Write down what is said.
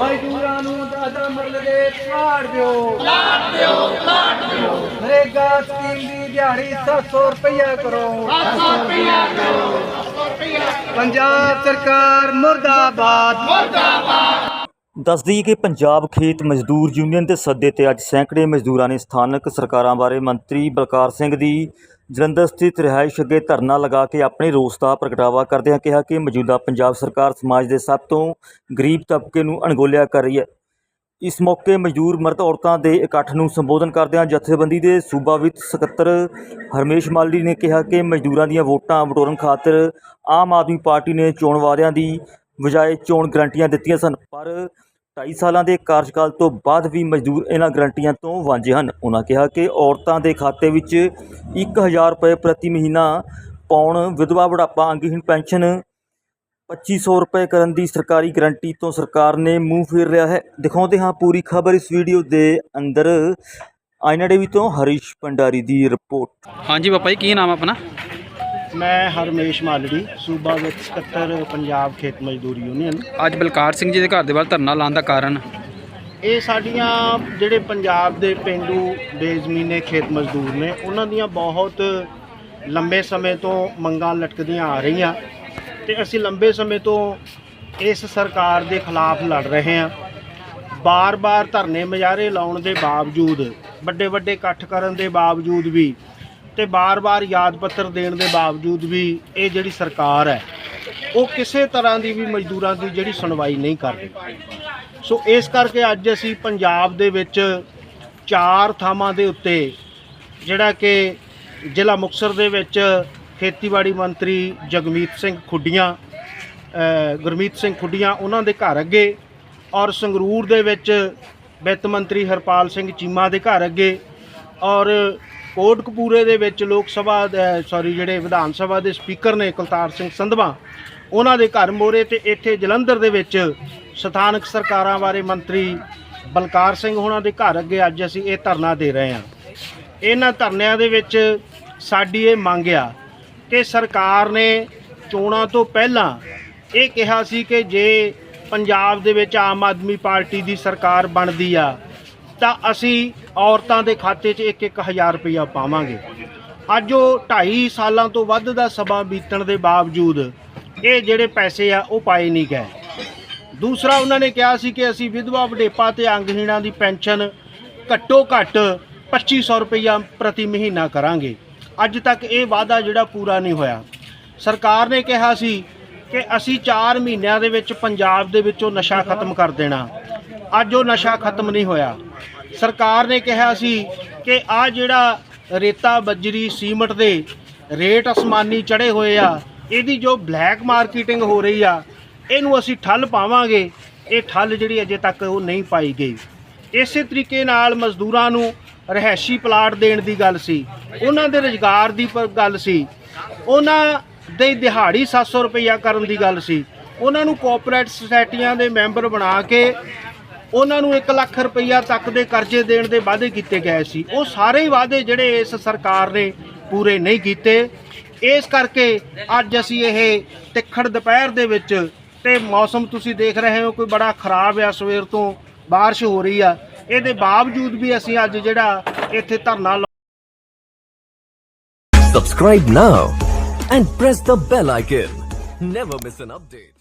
ਮਜ਼ਦੂਰਾਂ ਨੂੰ ਦਾਦਾ ਮਰਲ ਦੇ ਪਲਾਟ ਦਿਓ। ਪਲਾਟ ਦਿਓ ਪਲਾਟ ਦਿਓ। ਨਰੇਗਾ ਸਕੀਮ ਦੀ ਦਿਹਾੜੀ 700 ਰੁਪਇਆ ਕਰੋ। 700 ਰੁਪਇਆ ਕਰੋ ਪੰਜਾਬ ਸਰਕਾਰ ਮੁਰਦਾਬਾਦ। ਦੱਸ ਦਈਏ ਕਿ ਪੰਜਾਬ ਖੇਤ ਮਜ਼ਦੂਰ ਯੂਨੀਅਨ ਦੇ ਸੱਦੇ ਤੇ ਅੱਜ ਸੈਂਕੜੇ ਮਜ਼ਦੂਰਾਂ ਨੇ ਸਥਾਨਕ ਸਰਕਾਰਾਂ ਬਾਰੇ ਮੰਤਰੀ ਬਲਕਾਰ ਸਿੰਘ ਦੀ ਜਲੰਧਰ ਸਥਿਤ ਰਿਹਾਇਸ਼ ਅੱਗੇ ਧਰਨਾ ਲਗਾ ਕੇ ਆਪਣੇ ਰੋਸ ਦਾ ਪ੍ਰਗਟਾਵਾ ਕਰਦਿਆਂ ਕਿਹਾ ਕਿ ਮੌਜੂਦਾ ਪੰਜਾਬ ਸਰਕਾਰ ਸਮਾਜ ਦੇ ਸਭ ਤੋਂ ਗਰੀਬ ਤਬਕੇ ਨੂੰ ਅਣਗੋਲਿਆ ਕਰ ਰਹੀ ਹੈ। ਇਸ ਮੌਕੇ ਮਜ਼ਦੂਰ ਮਰਦ ਔਰਤਾਂ ਦੇ ਇਕੱਠ ਨੂੰ ਸੰਬੋਧਨ ਕਰਦਿਆਂ ਜਥੇਬੰਦੀ ਦੇ ਸੂਬਾ ਵਿੱਤ ਸਕੱਤਰ ਹਰਮੇਸ਼ ਮਾਲੀ ਨੇ ਕਿਹਾ ਕਿ ਮਜ਼ਦੂਰਾਂ ਦੀਆਂ ਵੋਟਾਂ ਵਟੋਰਨ ਖਾਤਰ ਆਮ ਆਦਮੀ ਪਾਰਟੀ ਨੇ ਚੋਣ ਵਾਅਦਿਆਂ ਦੀ ਬਜਾਏ ਚੋਣ ਗਰੰਟੀਆਂ ਦਿੱਤੀਆਂ ਸਨ, ਪਰ 2.5 ਸਾਲਾਂ ਦੇ ਕਾਰਜਕਾਲ ਤੋਂ ਬਾਅਦ ਵੀ ਮਜ਼ਦੂਰ ਇਹਨਾਂ ਗਰੰਟੀਆਂ ਤੋਂ ਵਾਂਝੇ ਹਨ। ਉਹਨਾਂ ਕਿਹਾ ਕਿ ਔਰਤਾਂ ਦੇ ਖਾਤੇ ਵਿੱਚ 1000 ਰੁਪਏ ਪ੍ਰਤੀ ਮਹੀਨਾ ਪਾਉਣ, ਵਿਧਵਾ ਬੁਢਾਪਾ, ਅੰਗਹੀਣ ਪੈਨਸ਼ਨ 2500 ਰੁਪਏ ਕਰਨ ਦੀ ਸਰਕਾਰੀ ਗਰੰਟੀ ਤੋਂ ਸਰਕਾਰ ਨੇ ਮੂੰਹ ਫੇਰ ਲਿਆ ਹੈ। ਦਿਖਾਉਂਦੇ ਹਾਂ ਪੂਰੀ ਖਬਰ ਇਸ ਵੀਡੀਓ ਦੇ ਅੰਦਰ। ਆਇਨਾ ਟੀਵੀ ਤੋਂ ਹਰੀਸ਼ ਭੰਡਾਰੀ ਦੀ ਰਿਪੋਰਟ। ਹਾਂਜੀ ਬਾਪਾ ਜੀ, ਕੀ ਨਾਮ ਆਪਣਾ? ਮੈਂ ਹਰਮੇਸ਼ ਮਾਲੜੀ ਸੂਬਾ ਵਿੱਚ ਸਕੱਤਰ ਪੰਜਾਬ ਖੇਤ ਮਜ਼ਦੂਰ ਯੂਨੀਅਨ। ਅੱਜ ਬਲਕਾਰ ਸਿੰਘ ਜੀ ਦੇ ਘਰ ਦੇ ਵੱਲ ਧਰਨਾ ਲਾਉਣ ਦਾ ਕਾਰਨ? ਇਹ ਸਾਡੀਆਂ ਜਿਹੜੇ ਪੰਜਾਬ ਦੇ ਪਿੰਡੂ ਬੇਜ਼ਮੀਨੇ ਖੇਤ ਮਜ਼ਦੂਰ ਨੇ ਉਹਨਾਂ ਦੀਆਂ ਬਹੁਤ ਲੰਬੇ ਸਮੇਂ ਤੋਂ ਮੰਗਾਂ ਲਟਕਦੀਆਂ ਆ ਰਹੀਆਂ ਤੇ ਅਸੀਂ ਲੰਬੇ ਸਮੇਂ ਤੋਂ ਇਸ ਸਰਕਾਰ ਦੇ ਖਿਲਾਫ ਲੜ ਰਹੇ ਹਾਂ। ਬਾਰ-ਬਾਰ ਧਰਨੇ ਮਜਾਰੇ ਲਾਉਣ ਦੇ ਬਾਵਜੂਦ ਵੱਡੇ ਵੱਡੇ ਇਕੱਠ ਕਰਨ ਦੇ ਬਾਵਜੂਦ ਵੀ ਤੇ ਬਾਰ-ਬਾਰ ਯਾਦ ਪੱਤਰ ਦੇਣ ਦੇ ਬਾਵਜੂਦ ਵੀ ਇਹ ਜਿਹੜੀ ਸਰਕਾਰ ਹੈ, ਉਹ ਕਿਸੇ ਤਰ੍ਹਾਂ ਦੀ ਵੀ ਮਜ਼ਦੂਰਾਂ ਦੀ ਜਿਹੜੀ ਸੁਣਵਾਈ ਨਹੀਂ ਕਰਦੀ ਸੋ ਇਸ ਕਰਕੇ ਅੱਜ ਅਸੀਂ ਪੰਜਾਬ ਦੇ ਵਿੱਚ ਚਾਰ ਥਾਵਾਂ ਦੇ ਉੱਤੇ ਜਿਹੜਾ ਕਿ ਜ਼ਿਲ੍ਹਾ ਮੁਕਤਸਰ ਦੇ ਵਿੱਚ ਖੇਤੀਬਾੜੀ ਮੰਤਰੀ ਜਗਮੀਤ ਸਿੰਘ ਖੁੱਡੀਆਂ ਗੁਰਮੀਤ ਸਿੰਘ ਖੁੱਡੀਆਂ ਉਹਨਾਂ ਦੇ ਘਰ ਅੱਗੇ ਔਰ ਸੰਗਰੂਰ ਦੇ ਵਿੱਚ ਵਿੱਤ ਮੰਤਰੀ ਹਰਪਾਲ ਸਿੰਘ ਚੀਮਾ ਦੇ ਘਰ ਅੱਗੇ ਔਰ ਕੋਟਕਪੂਰੇ ਦੇ ਵਿੱਚ ਲੋਕ ਸਭਾ ਸੌਰੀ ਜਿਹੜੇ ਵਿਧਾਨ ਸਭਾ ਦੇ ਸਪੀਕਰ ਨੇ ਕੁਲਤਾਰ ਸਿੰਘ ਸੰਧਵਾ, ਉਹਨਾਂ ਦੇ ਘਰ ਮੋਰੇ ਤੇ ਇੱਥੇ ਜਲੰਧਰ ਦੇ ਵਿੱਚ ਸਥਾਨਕ ਸਰਕਾਰਾਂ ਬਾਰੇ ਮੰਤਰੀ ਬਲਕਾਰ ਸਿੰਘ ਹੋਣਾ ਦੇ ਘਰ ਅੱਗੇ ਅੱਜ ਅਸੀਂ ਇਹ ਧਰਨਾ ਦੇ ਰਹੇ ਹਾਂ। ਇਹਨਾਂ ਧਰਨਿਆਂ ਦੇ ਵਿੱਚ ਸਾਡੀ ਇਹ ਮੰਗ ਆ ਕਿ ਸਰਕਾਰ ਨੇ ਚੋਣਾਂ ਤੋਂ ਪਹਿਲਾਂ ਇਹ ਕਿਹਾ ਸੀ ਕਿ ਜੇ ਪੰਜਾਬ ਦੇ ਵਿੱਚ ਆਮ ਆਦਮੀ ਪਾਰਟੀ ਦੀ ਸਰਕਾਰ ਬਣਦੀ ਆ ਤਾਂ ਅਸੀਂ ਔਰਤਾਂ ਦੇ ਖਾਤੇ 'ਚ ਇੱਕ ਇੱਕ ਹਜ਼ਾਰ ਰੁਪਇਆ ਪਾਵਾਂਗੇ। ਅੱਜ ਉਹ 2.5 ਸਾਲਾਂ ਤੋਂ ਵੱਧ ਦਾ ਸਮਾਂ ਬੀਤਣ ਦੇ ਬਾਵਜੂਦ ਇਹ ਜਿਹੜੇ ਪੈਸੇ ਆ, ਉਹ ਪਾਏ ਨਹੀਂ ਗਏ। ਦੂਸਰਾ ਉਹਨਾਂ ਨੇ ਕਿਹਾ ਸੀ ਕਿ ਅਸੀਂ ਵਿਧਵਾ ਵਡੇਪਾ ਤੇ ਅੰਗਹੀਣਾਂ ਦੀ ਪੈਨਸ਼ਨ ਘੱਟੋ ਘੱਟ 2500 ਰੁਪਇਆ ਪ੍ਰਤੀ ਮਹੀਨਾ ਕਰਾਂਗੇ। ਅੱਜ ਤੱਕ ਇਹ ਵਾਅਦਾ ਜਿਹੜਾ ਪੂਰਾ ਨਹੀਂ ਹੋਇਆ। ਸਰਕਾਰ ਨੇ ਕਿਹਾ ਸੀ ਕਿ ਅਸੀਂ 4 ਮਹੀਨਿਆਂ ਦੇ ਵਿੱਚ ਪੰਜਾਬ ਦੇ ਵਿੱਚੋਂ ਨਸ਼ਾ ਖਤਮ ਕਰ ਦੇਣਾ। ਅੱਜ ਉਹ ਨਸ਼ਾ ਖਤਮ ਨਹੀਂ ਹੋਇਆ। ਸਰਕਾਰ ਨੇ ਕਿਹਾ ਸੀ ਕਿ ਆ ਜਿਹੜਾ ਰੇਤਾ ਬੱਜਰੀ ਸੀਮਟ ਦੇ ਰੇਟ ਅਸਮਾਨੀ ਚੜੇ ਹੋਏ ਆ, ਇਹਦੀ ਜੋ ਬਲੈਕ ਮਾਰਕੀਟਿੰਗ ਹੋ ਰਹੀ ਆ, ਇਹਨੂੰ ਅਸੀਂ ਠੱਲ ਪਾਵਾਂਗੇ, ਇਹ ਠੱਲ ਜਿਹੜੀ ਅਜੇ ਤੱਕ ਉਹ ਨਹੀਂ ਪਾਈ ਗਈ। ਇਸੇ ਤਰੀਕੇ ਨਾਲ ਮਜ਼ਦੂਰਾਂ ਨੂੰ ਰਹਿائشੀ ਪਲਾਟ ਦੇਣ ਦੀ ਗੱਲ ਸੀ, ਉਹਨਾਂ ਦੇ ਰੋਜ਼ਗਾਰ ਦੀ ਗੱਲ ਸੀ, ਉਹਨਾਂ ਦੇ ਦਿਹਾੜੀ 700 ਰੁਪਇਆ ਕਰਨ ਦੀ ਗੱਲ ਸੀ, ਉਹਨਾਂ ਨੂੰ ਕੋਆਪਰੇਟ ਸੁਸਾਇਟੀਆਂ ਦੇ ਮੈਂਬਰ ਬਣਾ ਕੇ ਉਹਨਾਂ ਨੂੰ 1 ਲੱਖ ਰੁਪਈਆ ਤੱਕ ਦੇ ਕਰਜ਼ੇ ਦੇਣ ਦੇ ਵਾਅਦੇ ਕੀਤੇ ਗਏ ਸੀ ਉਹ ਸਾਰੇ ਹੀ ਵਾਅਦੇ ਜਿਹੜੇ ਇਸ ਸਰਕਾਰ ਨੇ ਪੂਰੇ ਨਹੀਂ ਕੀਤੇ ਇਸ ਕਰਕੇ ਅੱਜ ਅਸੀਂ ਇਹ ਤਿੱਖੜ ਦੁਪਹਿਰ ਦੇ ਵਿੱਚ ਤੇ ਮੌਸਮ ਤੁਸੀਂ ਦੇਖ ਰਹੇ ਹੋ ਕੋਈ ਬੜਾ ਖਰਾਬ ਆ ਸਵੇਰ ਤੋਂ بارش ਹੋ ਰਹੀ ਆ ਇਹਦੇ ਬਾਵਜੂਦ ਵੀ ਅਸੀਂ ਅੱਜ ਜਿਹੜਾ ਇੱਥੇ ਧਰਨਾ ਲਾ- Subscribe now and press the bell icon. Never miss an update.